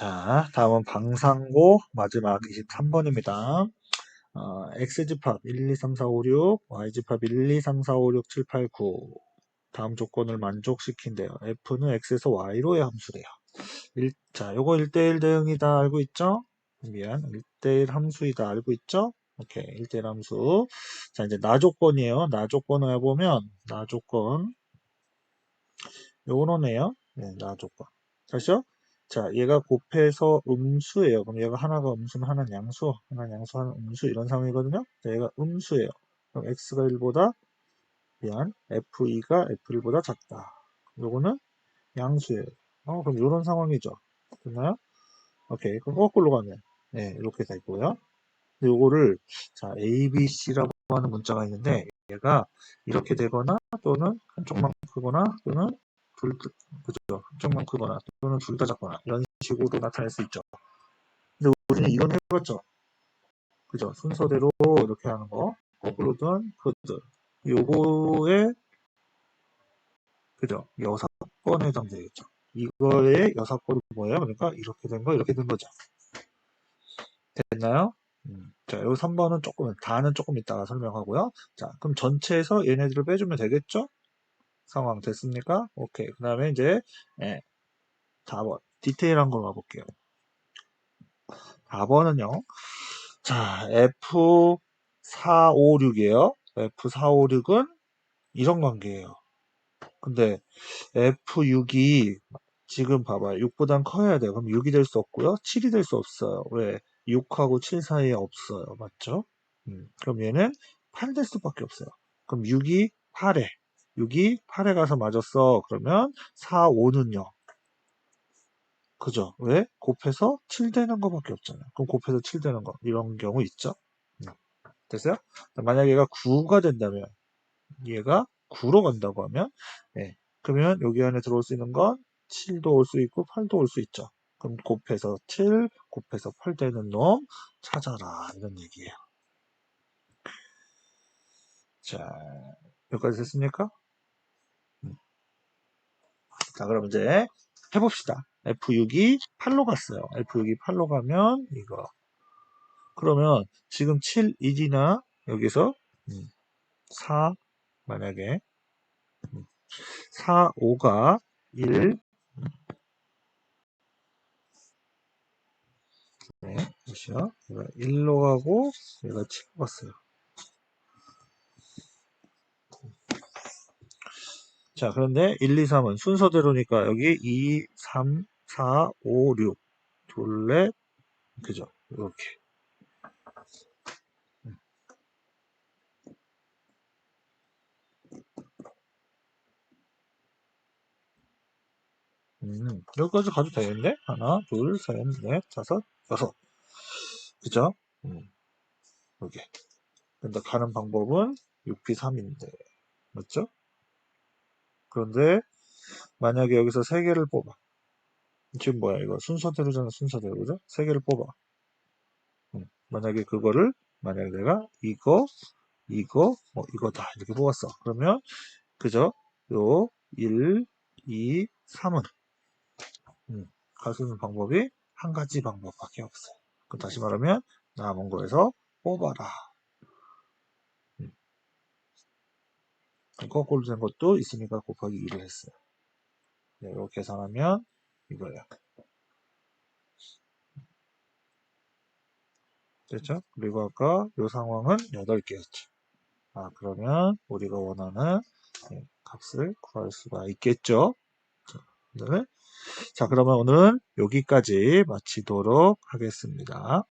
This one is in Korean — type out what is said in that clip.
자, 다음은 방상고 마지막 23번입니다. 어, x집합 1, 2, 3, 4, 5, 6, y집합 1, 2, 3, 4, 5, 6, 7, 8, 9 다음 조건을 만족시킨대요. f는 x에서 y로의 함수래요. 일, 자, 요거 1대1 대응이다 알고 있죠? 미안, 1대1 함수이다 알고 있죠? 오케이, 1대1 함수. 자, 이제 나 조건이에요. 나 조건을 해보면 나 조건 요거네요. 네, 나 조건. 다시요? 자, 얘가 곱해서 음수예요. 그럼 얘가 하나가 음수는 하나는 양수, 하나는 양수, 하나는 음수 이런 상황이거든요. 자, 얘가 음수예요. 그럼 x가 1보다 미안, f2가 f1보다 작다. 요거는 양수예요. 어, 그럼 이런 상황이죠. 됐나요? 오케이. 그럼 거꾸로 가면 네, 이렇게 돼 있고요. 요거를 자, a, b, c라고 하는 문자가 있는데 얘가 이렇게 되거나 또는 한쪽만 크거나 또는 둘, 한쪽만 크거나 또는 둘 다 작거나 이런 식으로 나타낼 수 있죠. 근데 우리는 이건 해봤죠. 그죠? 순서대로 이렇게 하는 거 거꾸로든 그든 요거에 그죠? 여사건에 해당되겠죠. 이거의 여사건이 뭐예요? 그러니까 이렇게 된 거, 이렇게 된 거죠. 됐나요? 음. 자, 요 3번은 조금, 다는 조금 이따가 설명하고요. 자, 그럼 전체에서 얘네들을 빼주면 되겠죠? 상황 됐습니까? 오케이. 그 다음에 이제, 예, 4번. 디테일한 걸 가볼게요. 4번은요. 자, F456이에요. F456은 이런 관계예요. 근데 F6이 지금 봐봐요. 6보단 커야 돼요. 그럼 6이 될 수 없고요. 7이 될 수 없어요. 왜? 6하고 7 사이에 없어요. 맞죠? 음, 그럼 얘는 8 될 수밖에 없어요. 그럼 6이 8에 6이 8에 가서 맞았어. 그러면 4, 5는요. 그죠? 왜? 곱해서 7 되는 거밖에 없잖아요. 그럼 곱해서 7 되는 거. 이런 경우 있죠? 음, 됐어요? 만약 얘가 9가 된다면 얘가 9로 간다고 하면 네. 그러면 여기 안에 들어올 수 있는 건 7도 올 수 있고 8도 올 수 있죠. 그럼 곱해서 7, 곱해서 8 되는 놈 찾아라 이런 얘기예요. 자, 여기까지 됐습니까? 음. 자, 그럼 이제 해봅시다. F6이 8로 갔어요. F6이 8로 가면 이거. 그러면 지금 7, 1이나 여기서 4, 만약에 4, 5가 1, 네, 보시요. 얘가 1로 가고 얘가 7로 갔어요. 자, 그런데 1, 2, 3은 순서대로니까 여기 2, 3, 4, 5, 6, 둘레, 그죠? 이렇게. 음, 여기까지 가도 되겠네? 하나, 둘, 셋, 넷, 다섯, 여섯. 그죠? 음, 이렇게. 근데 가는 방법은 6P3인데. 맞죠? 그런데 만약에 여기서 3개를 뽑아. 지금 뭐야 이거 순서대로잖아 순서대로 그죠? 3개를 뽑아. 음, 만약에 그거를 만약에 내가 이거 이거 뭐 이거다 이렇게 뽑았어. 그러면 그죠? 요 1, 2, 3은 음, 갈수 있는 방법이 한 가지 방법밖에 없어요. 그 다시 말하면 남은 거에서 뽑아라. 음. 거꾸로 된 것도 있으니까 곱하기 2를 했어요. 네, 이렇게 계산하면 이거예요. 됐죠? 그리고 아까 이 상황은 8개였죠. 아, 그러면 우리가 원하는 네, 값을 구할 수가 있겠죠? 자, 네. 자, 그러면 오늘은 여기까지 마치도록 하겠습니다.